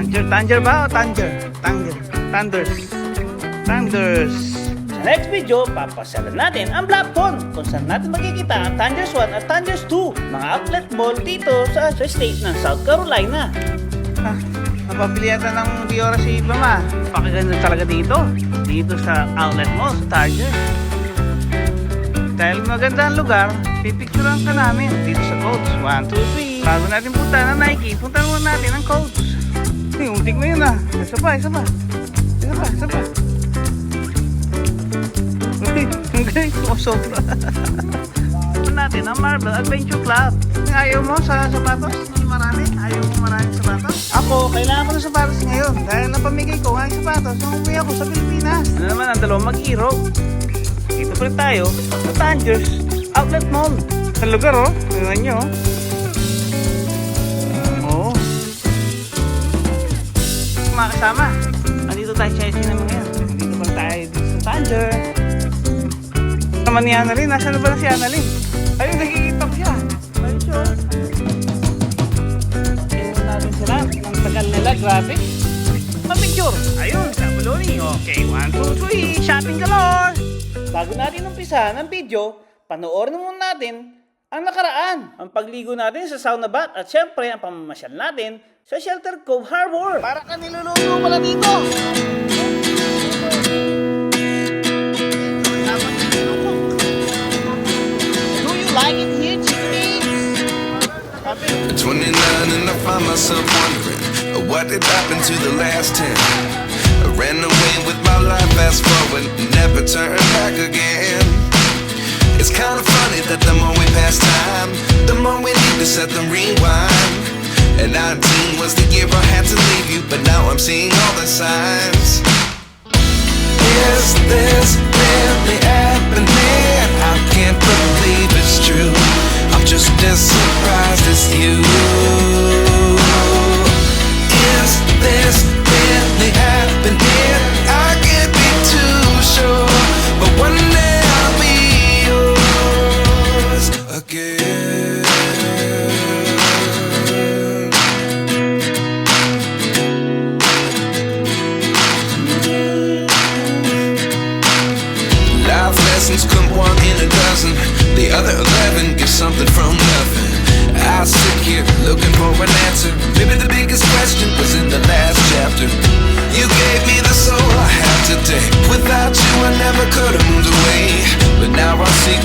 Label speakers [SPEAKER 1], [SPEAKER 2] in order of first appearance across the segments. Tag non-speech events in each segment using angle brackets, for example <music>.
[SPEAKER 1] Tanger, Tanger ba o Tanger? Tanger, Thunders. Thunders.
[SPEAKER 2] Sa next video, papasyalan natin ang Blackthorn kung saan natin makikita ang Thunders 1 at Thunders 2, mga outlet mall dito sa, sa state ng South Carolina.
[SPEAKER 1] Ah, napabili yata ng Diora si Mama. Pakaganda talaga dito. Dito sa outlet mall, sa Target. Dahil maganda ang lugar, pipicturean ka namin dito sa codes. 1, 2, 3. Bago natin punta ng Nike, punta muna natin ang codes. Ay, untik mo yun ah. Isa pa, isa pa. Isa pa, isa pa. Uy, ang galing. Oh, sobra. Natin ang Marble Adventure Club. Ayaw mo sa sapatos? Marami? Ayaw mo maraming sapatos? Ako, kailangan ko ng sapatos ngayon. Dahil napamigay ko ang sapatos nung umuwi ako sa Pilipinas. Ano naman ang dalawang mag-hero? Dito pa rin tayo sa Tangers Outlet Mall. Sa lugar oh. Tingnan nyo oh. Mga kasama. Andito tayo sa cinema ngayon. Andito pa tayo dito sa Tanger. Naman ni Annalyn. Nasaan na ba na si Annalyn? Ayun, nakikita ko siya. Ayun siya. oh. Tingnan natin sila. Ang tagal nila. Grabe. Pa-picture. Ayun, sa Buloni. Okay, one, two, three. Shopping galore.
[SPEAKER 2] Bago natin umpisahan ang video, panoorin muna natin ang nakaraan, ang pagligo natin sa sauna bath at syempre ang pamamasyal natin sa Shelter Cove Harbor.
[SPEAKER 1] Para ka niluluto pala dito.
[SPEAKER 2] Do you like it here, chickies?
[SPEAKER 3] At 29 and I find myself wondering what did happen to the last 10. I ran away with my life, fast forward, never turn back again. It's kind of funny that the more set the rewind. And 19 was the year I had to leave you, but now I'm seeing all the signs. Is this really happening? I can't believe it's true. I'm just as surprised as you.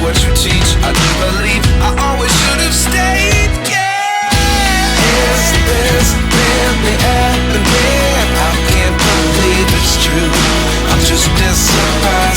[SPEAKER 3] What you teach. I do believe I always should have stayed. Yeah. Is this really happening? I can't believe it's true. I'm just surprised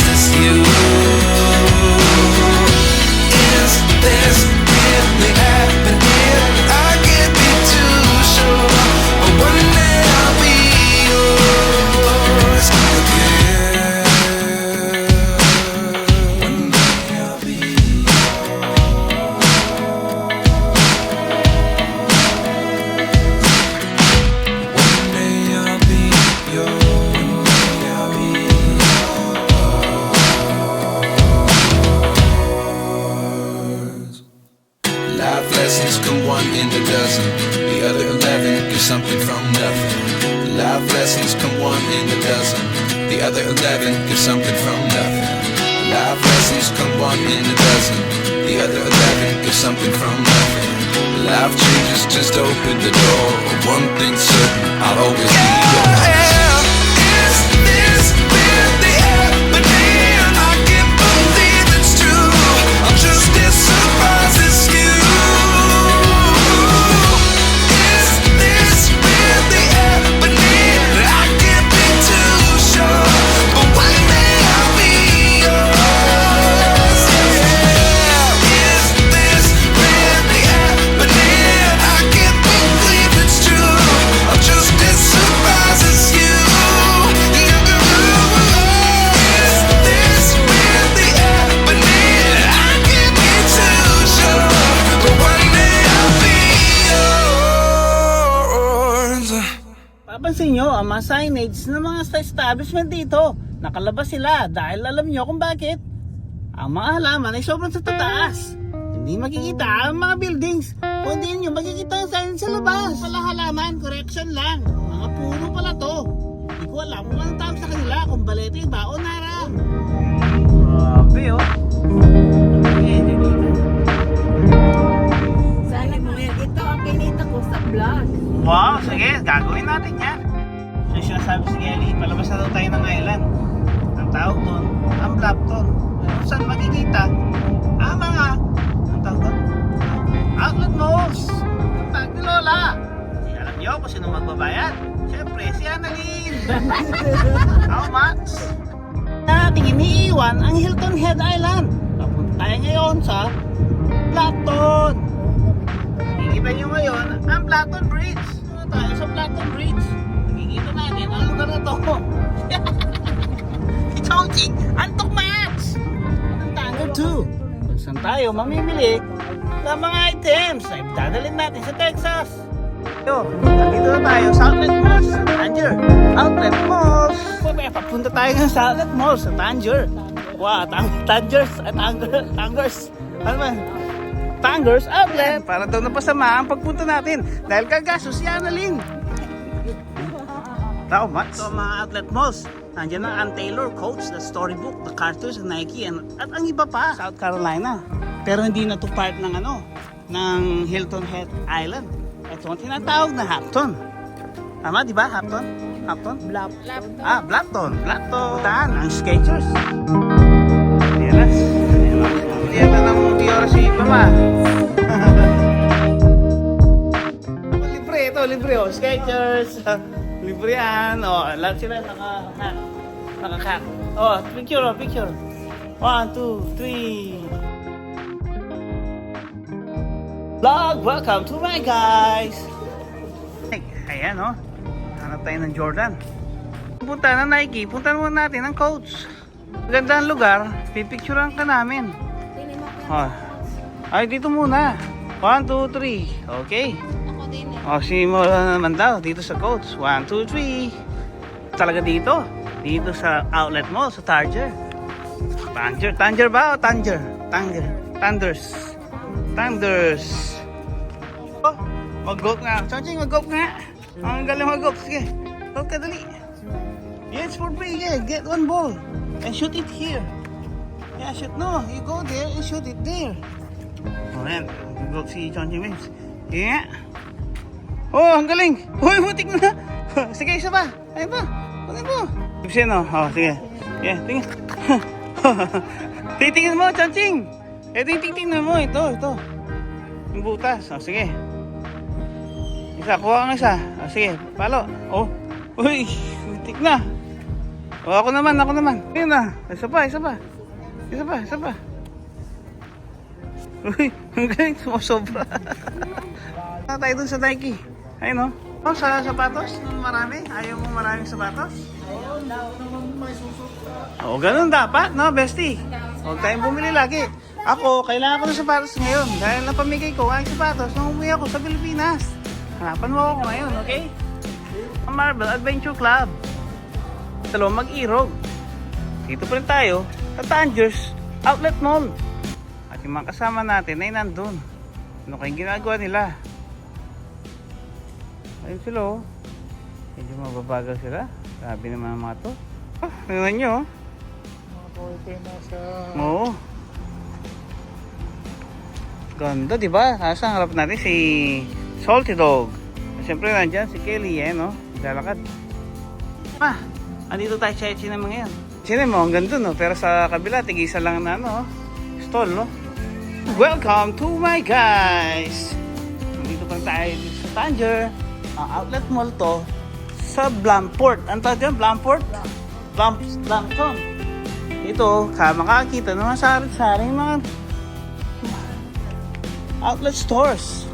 [SPEAKER 3] come one in a dozen. The other eleven get something from nothing. Life changes just open the door. One thing's certain, I'll always be yours.
[SPEAKER 2] Mga signage ng mga sa establishment dito. Nakalabas sila dahil alam nyo kung bakit. Ang mga halaman ay sobrang sa tataas. Hindi makikita ang mga buildings
[SPEAKER 1] Kung hindi nyo, makikita yung sign sa labas. Pala halaman, correction lang. Mga puno pala to. Hindi ko alam kung anong tawag sa kanila, kung balete ba o nara.
[SPEAKER 2] Grabe oh.
[SPEAKER 4] Sana mo yan. Ito ang ko sa vlog.
[SPEAKER 2] Wow, sige, gagawin natin yan. So, siya sabi si Kelly, palabas na daw tayo ng island. Ang tawag doon, ang Blapton. Kung saan makikita, ang mga, ang tawag doon, outlet malls. Ang tawag ni Lola. Di alam niyo kung sino magbabayad. Siyempre, si Annalyn. <laughs> How much?
[SPEAKER 1] Nating iniiwan ang Hilton Head Island. Papunta tayo ngayon sa Platon.
[SPEAKER 2] Kikita niyo ngayon, ang Platon Bridge.
[SPEAKER 1] Ano tayo sa Platon Bridge? Makikita natin ang lugar na to. <laughs> si Chongqing, antok match! Ang tango 2. Kung saan tayo mamimili ng mga items na dadalhin natin sa Texas.
[SPEAKER 2] Yo, nandito na tayo sa outlet malls sa Tanger. Outlet.
[SPEAKER 1] Pwede, papunta tayo ngayon sa outlet mall sa Tanger. Wow, tang Tangers, at Tanger, Tangers. Ano ba? Tangers Outlet.
[SPEAKER 2] Para daw napasama ang pagpunta natin dahil kagaso si Annalyn. Tao, Mats.
[SPEAKER 1] So mga outlet malls, nandiyan ang Ann Taylor, Coach, The Storybook, The Carters, The Nike, and, at ang iba pa. South Carolina. Pero hindi na to part ng ano, ng Hilton Head Island. Ito ang tinatawag na Hampton. Tama, di ba? Hampton? Hampton?
[SPEAKER 4] Blap.
[SPEAKER 1] Ah, Blackton. Blackton. Taan, ang Skechers.
[SPEAKER 2] Ayan na. Ayan na. Na ng multi oras si Mama. libre ito, libre oh. Skechers. <laughs> libre yan. Oh, lahat sila naka-hat. Naka-hat. Oh, picture oh, picture. One, two, three.
[SPEAKER 1] Vlog, welcome to my guys.
[SPEAKER 2] Ay, Ayan oh. Hanap tayo ng Jordan. Punta na Nike, punta naman natin ang coach. Ganda ang lugar, pipicturean ka namin. Oh. Ay, dito muna. One, two, three. Okay. Mo naman daw, dito sa coach. One, two, three. Talaga dito. Dito sa outlet mall, sa Targer. Tanger. Tanger ba Tanger? Tanger. Thunders. Thunders. Oh, mag-golf nga. Chaching, mag-golf nga. Ang galing mag-golf. Sige. Golf ka dali. It's for free. Yeah, get one ball. And shoot it here. Yeah, shoot. No, you go there and shoot it there. Oh, yan. Mag-golf si Chongqing Waves. Yeah. Oh, ang galing! Uy, butik na! <laughs> sige, isa pa! Ayun pa! Kunin mo! Ibsin, oh. Oh, sige. Yeah, tingin. <laughs> Titingin mo, Chanching! Ito yung titingnan mo. Ito, ito. Yung butas. Oh, sige. Isa, kuha kang isa. Oh, sige, palo. Oh. Uy, butik na. Oh, ako naman, ako naman. Ayun na. Isa pa, isa pa. Isa pa, isa pa. Uy, <laughs> ang galing. Sumasobra. Na tayo dun sa Nike. Ayun oh. Oh, sa sapatos, marami. Ayaw mo maraming sapatos? Oo, ganun dapat, no, bestie? Huwag tayong bumili lagi. Ako, kailangan ko ng sapatos ngayon. Dahil napamigay ko ang sapatos nung umuwi ako sa Pilipinas. Hanapan mo ako ngayon, okay? Marvel Adventure Club. Dalawang mag-irog. Dito pa rin tayo sa Tangers Outlet Mall. At yung mga kasama natin ay nandun. Ano kayong ginagawa nila? Ayun sila oh. Medyo mababagal sila. Grabe naman ang mga to. Tingnan nyo oh. Oo. Ganda, di ba? Nasa harap natin si Salty Dog. Siyempre nandyan si Kelly eh, no? Lalakad. Ma, andito tayo sa H&M ngayon. H&M mo, ang ganda no? Pero sa kabila, tigisa lang na ano, oh. stall, no? Welcome to my guys! Nandito pa tayo sa Tanger. Ang outlet mall to sa Blamport. Ang tawag dyan? Blamport? Blamp, Blampton. Ito, ka makakita ng mga sari-saring mga outlet stores.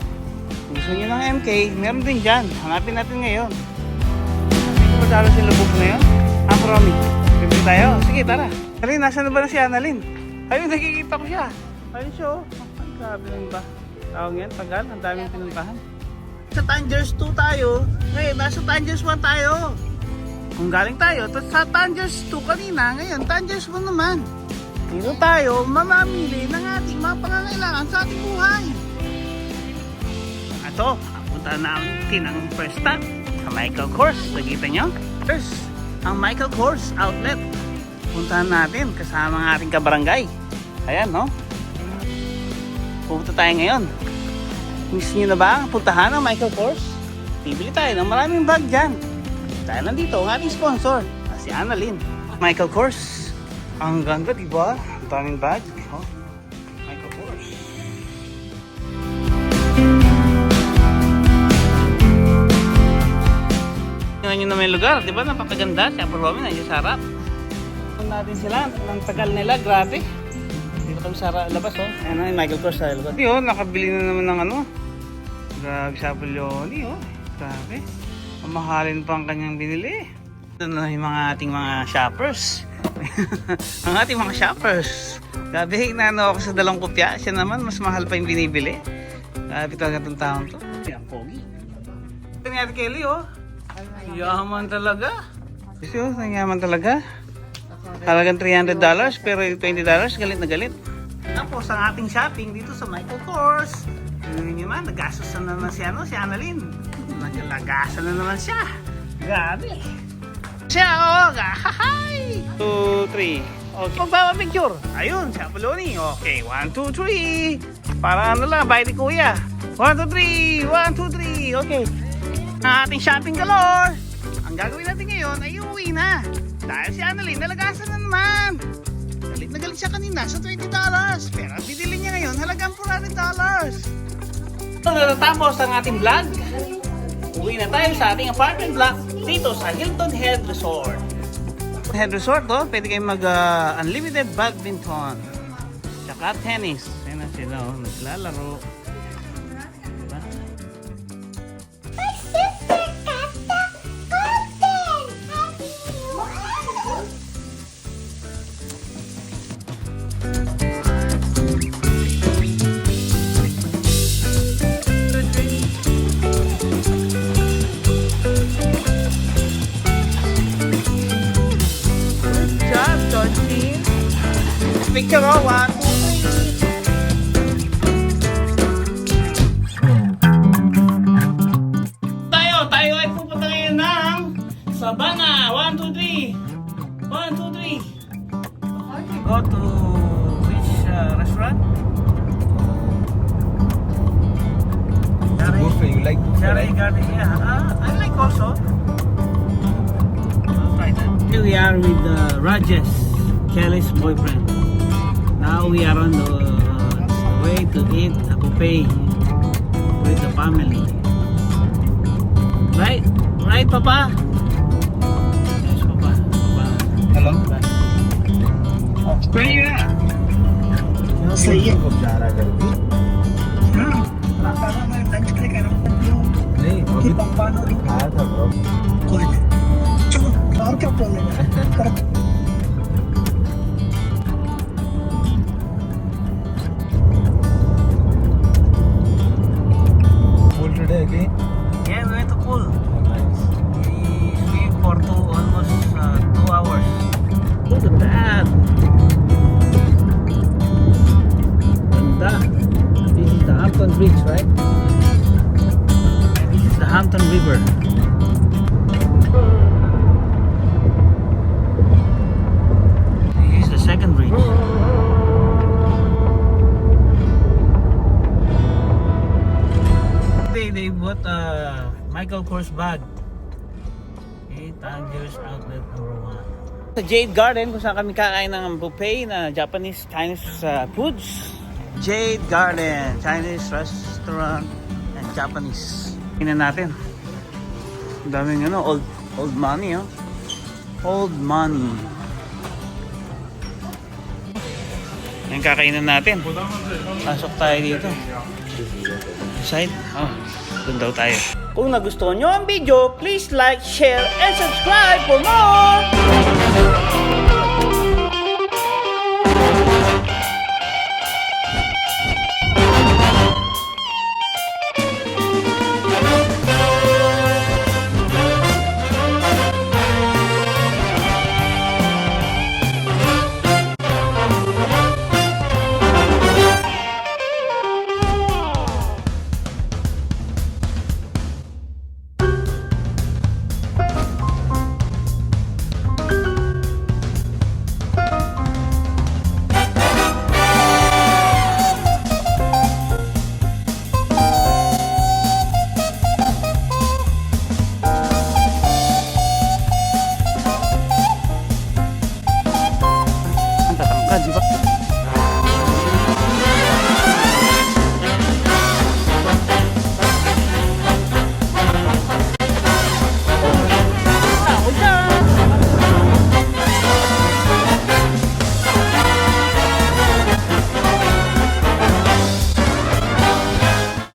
[SPEAKER 2] Kung gusto nyo ng MK, meron din dyan. Hanapin natin ngayon. Dito ba talo si Lubog na yun? Ah, Promi. Bibili tayo? Sige, tara. Alin, nasa na ba na si Annalyn? Ayun, nakikita ko siya. Ayun siya, oh. Ang grabe lang ba? Tawag yan, tagal. Ang daming pinuntahan. Sa Tangers 2 tayo. Ngayon, nasa Tangers 1 tayo. Kung galing tayo, to sa Tangers 2 kanina, ngayon Tangers 1 naman. Dito tayo mamamili ng ating mga pangangailangan sa ating buhay. Ito, punta natin ang first stop sa Michael Kors. Nakita nyo? First, ang Michael Kors outlet. Puntahan natin kasama ang ating kabarangay. Ayan, no? Pupunta tayo ngayon. Miss nyo na ba ang puntahan ng Michael Kors? Bibili tayo ng maraming bag dyan. Dahil nandito ang ating sponsor, si Annalyn. Michael Kors. Ang ganda, di ba? Ang daming bag. Oh. Michael Kors. Tingnan nyo na may lugar, di ba? Napakaganda. Si Apple Romy, nandiyan sa harap. Tingnan natin sila. Ang tagal nila, grabe. Kami sa labas, oh. Ano Michael Kors sa labas. Oh, nakabili na naman ng ano. Grabe sa Romy, oh. Grabe. Mamahalin pa ang kanyang binili. Ito na yung mga ating mga shoppers. <laughs> ang ating mga shoppers. Grabe, inaano ako sa dalawang kopya. Siya naman, mas mahal pa yung binibili. Grabe talaga itong taong to. Yan, pogi. Ito ni Ate Kelly, oh. Yaman talaga. Ang yaman talaga. Halagang $300 pero yung $20 galit na galit. Tapos ang ating shopping dito sa Michael Kors. Yun nyo man, nagastos na naman si, ano, si Annalyn. Nagalagasan na naman siya. Grabe. Siya, oh, gahahay! 2, 3. Okay. Magpapapicture. Ayun, siya Paloni. Okay, 1, 2, 3. Para ano lang, bye ni Kuya. 1, 2, 3. 1, 2, 3. Okay. Ang ating shopping galore. Ang gagawin natin ngayon ay uuwi na. Dahil si Annalyn, nalagasan na naman. Galit na galit siya kanina sa $20. Pero ang bibili niya ngayon, halagang $400. So, natatapos ang ating vlog. Uwi na tayo sa ating apartment block dito sa Hilton Head Resort. Head Resort, oh, pwede kayong mag-unlimited badminton. Tsaka tennis. Ayan na sila, oh, naglalaro. Picture, oh, one, two, three. Tayo, tayo ay pupunta ngayon ng Sabana. One, two, three. One, two, three. Go to which uh, restaurant?
[SPEAKER 5] Buffet, you like
[SPEAKER 2] Cherry Garden, yeah. Uh, I like also. Here we are with uh, Rajesh, Kelly's boyfriend. Now we are on the, the way to eat a buffet with the family. Right? Right, Papa? Yes, Papa. Papa.
[SPEAKER 5] Hello?
[SPEAKER 2] Where you at?
[SPEAKER 5] सही को जा रहा है नहीं अभी खाया था ब्रो
[SPEAKER 1] और क्या प्रॉब्लम है
[SPEAKER 2] Hampton River. This is the second bridge. They, they bought a Michael Kors bag. Okay, Tangiers Outlet number one. Sa Jade Garden, kung saan kami kakain ng buffet na Japanese Chinese uh, foods. Jade Garden, Chinese restaurant and Japanese. Tingnan natin. Ang daming ano, old, old money, oh. Old money. Yan kakainan natin. Pasok tayo dito. Side? Oh, doon daw tayo. Kung nagustuhan nyo ang video, please like, share, and subscribe for more!